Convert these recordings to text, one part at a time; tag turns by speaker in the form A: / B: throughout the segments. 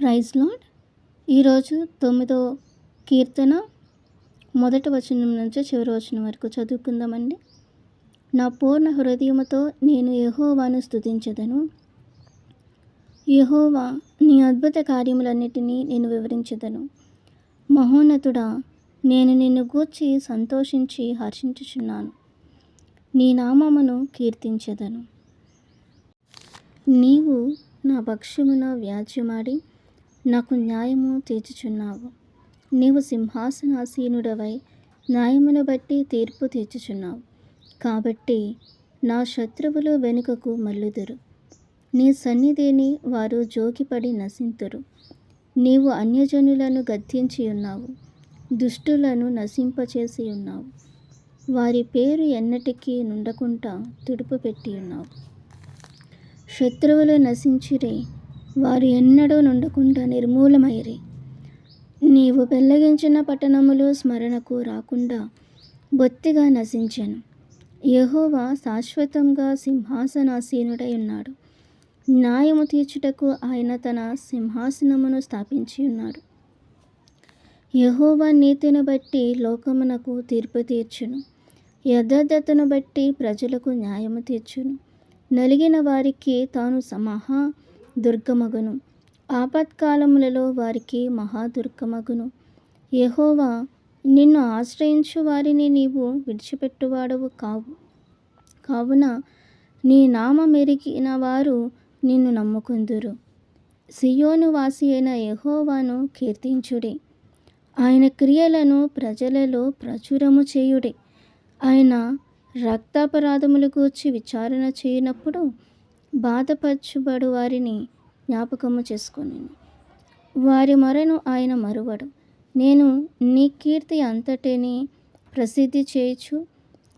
A: Praise lord ఈరోజు తొమ్మిదో కీర్తన మొదటి వచనం నుంచి చివరి వచనం వరకు చదువుకుందామండి. నా పూర్ణ హృదయముతో నేను యహోవాను స్థుతించదను యహోవా నీ అద్భుత కార్యములన్నిటినీ నేను వివరించదను. మహోన్నతుడా నేను నిన్ను గూర్చి సంతోషించి హర్షించుచున్నాను. నీ నామమును కీర్తించదను. నీవు నా పక్షమున వ్యాజ్యమాడి నాకు న్యాయము తీర్చుచున్నావు. నీవు సింహాసనాసీనుడవై న్యాయమును బట్టి తీర్పు తీర్చుచున్నావు. కాబట్టి నా శత్రువులు వెనుకకు మల్లుదురు నీ సన్నిధిని వారు జోకిపడి నశింతురు. నీవు అన్యజనులను గద్దించి ఉన్నావు. దుష్టులను నశింపచేసి ఉన్నావు. వారి పేరు ఎన్నటికీ నుండకుండా తుడుపు పెట్టి ఉన్నావు. శత్రువులు నశించిరే. వారు ఎన్నడూ నుండకుండా నిర్మూలమైరి నీవు పెళ్ళగించిన పట్టణములు స్మరణకు రాకుండా బొత్తిగా నశించెను. యహోవా శాశ్వతంగా సింహాసనాసీనుడై ఉన్నాడు. న్యాయము తీర్చుటకు ఆయన తన సింహాసనమును స్థాపించి ఉన్నాడు. యహోవా నీతిని బట్టి లోకమునకు తీర్పు తీర్చును. యథార్థతను బట్టి ప్రజలకు న్యాయము తీర్చును. నలిగిన వారికి తాను మహా దుర్గమగును. ఆపత్కాలములలో వారికి మహాదుర్గమగును. యహోవా నిన్ను ఆశ్రయించు వారిని నీవు విడిచిపెట్టువాడవు కావు. కావున నీ నామ మెరిగిన వారు నిన్ను నమ్ముకుందురు. సియోను వాసి అయిన యహోవాను కీర్తించుడి. ఆయన క్రియలను ప్రజలలో ప్రచురము చేయుడి. ఆయన రక్తాపరాధములు గూర్చి విచారణ చేయనప్పుడు బాధపరచుబడు వారిని జ్ఞాపకము చేసుకొని వారి మొరను ఆయన మరువడు. నేను నీ కీర్తి అంతటిని ప్రసిద్ధి చేయుచు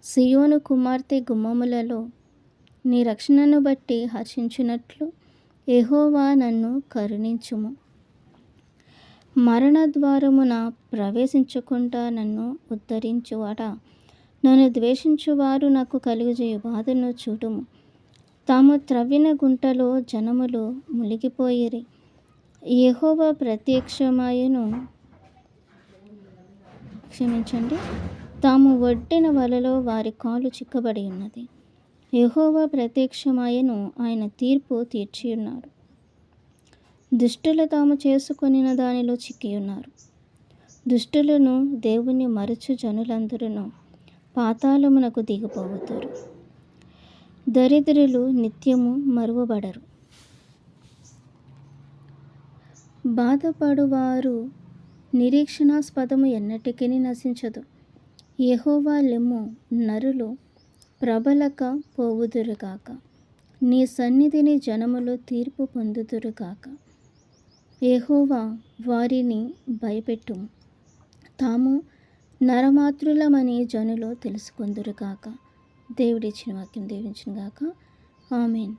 A: సియోను కుమార్తె గుమ్మములలో నీ రక్షణను బట్టి హర్షించినట్లు ఎహోవా నన్ను కరుణించుము. మరణ ద్వారమున ప్రవేశించకుండా నన్ను ఉద్ధరించువాడా? నన్ను ద్వేషించువారు నాకు కలుగజేయు బాధను చూడుము. తాము త్రవ్విన గుంటలో జనములు మునిగిపోయిరి. యహోవా ప్రత్యక్షమాయను. క్షమించండి. తాము వడ్డిన వలలో వారి కాలు చిక్కబడి ఉన్నది. యహోవ ప్రత్యక్షమాయను ఆయన తీర్పు తీర్చి ఉన్నారు దుష్టులు తాము చేసుకొనిన దానిలో చిక్కి ఉన్నారు దుష్టులను దేవుని మరచు జనులందరూ పాతాళమునకు దిగిపోవుతారు. దరిద్రులు నిత్యము మరువబడరు. బాధపడువారు నిరీక్షణాస్పదము ఎన్నటికీ నశించదు. యహోవా లెమ్ము నరులు ప్రబలక పోవుదురుగాక. నీ సన్నిధిని జనములు తీర్పు పొందుదురుగాక. యహోవా వారిని భయపెట్టు. తాము నరమాతృలమని జనులు తెలుసుకుందురుగాక. దేవుడిచ్చిన వాక్యం దీవించిన గాక. ఆమెన్.